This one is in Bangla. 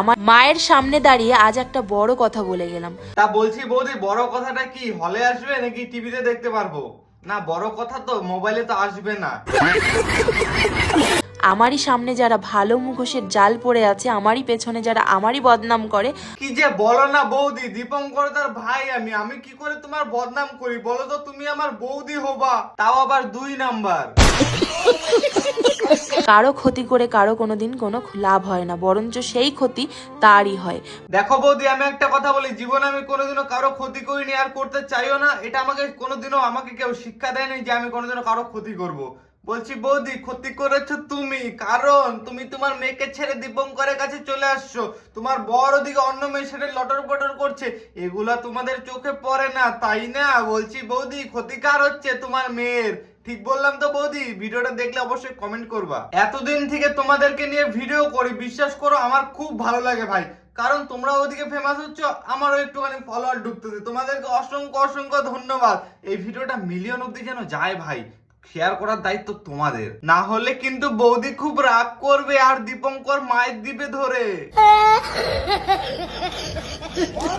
আমার মায়ের সামনে দাঁড়িয়ে আজ একটা বড় কথা বলে গেলাম। তা বলছি বৌদি বড় কথাটা কি হলে আসবে নাকি টিভিতে দেখতে পারব? না বড় কথা তো মোবাইলে তো আসবে না। আমারই সামনে যারা ভালো মুখোশের জাল পড়ে আছে আমারই পেছনে যারা আমারই বদনাম করে কি যে বলো না বৌদি দীপঙ্কর তার ভাই আমি আমি কি করে তোমার বদনাম করি? বলো তো তুমি আমার বৌদি হবা তাও আবার দুই নাম্বার। কারও ক্ষতি করে কারও কোনোদিন কোনো লাভ হয় না, বরঞ্চ সেই ক্ষতি তারই হয়। দেখো বৌদি, আমি একটা কথা বলি, জীবনে আমি কোনোদিনও কারও ক্ষতি করিনি আর করতে চাইও না, এটা আমাকে কোনোদিনও আমাকে কেউ শিক্ষা দেয়নি যে আমি কোনোদিনও কারও ক্ষতি করব। বলছি বৌদি, ক্ষতি করেছ তুমি, কারণ তুমি তোমার মেয়েকে ছেড়ে দীপঙ্করের কাছে চলে আসছো, তোমার বড় দিকে অন্য মেয়ের সাথে লটর পটর করছে, এগুলা তোমাদের চোখে পড়ে না, তাই না? বলছি বৌদি, ক্ষতিকার হচ্ছে তোমার মেয়ের। ঠিক বললাম তো বৌদি, ভিডিওটা দেখলে অবশ্যই কমেন্ট করবা। এতদিন থেকে তোমাদেরকে নিয়ে ভিডিও করি, বিশ্বাস করো আমার খুব ভালো লাগে ভাই। কারণ তোমরা ওদিকে ফেমাস হচ্ছ, আমারও একটুখানি ফলোয়ার ঢুকতেছে। তোমাদেরকে অসংখ্য অসংখ্য ধন্যবাদ। এই ভিডিওটা মিলিয়ন অব্দি যেন যায় ভাই শেয়ার করার দায়িত্ব তোমাদের। না হলে কিন্তু বৌদি খুব রাগ করবে আর দীপঙ্কর মায়ের দিবে ধরে।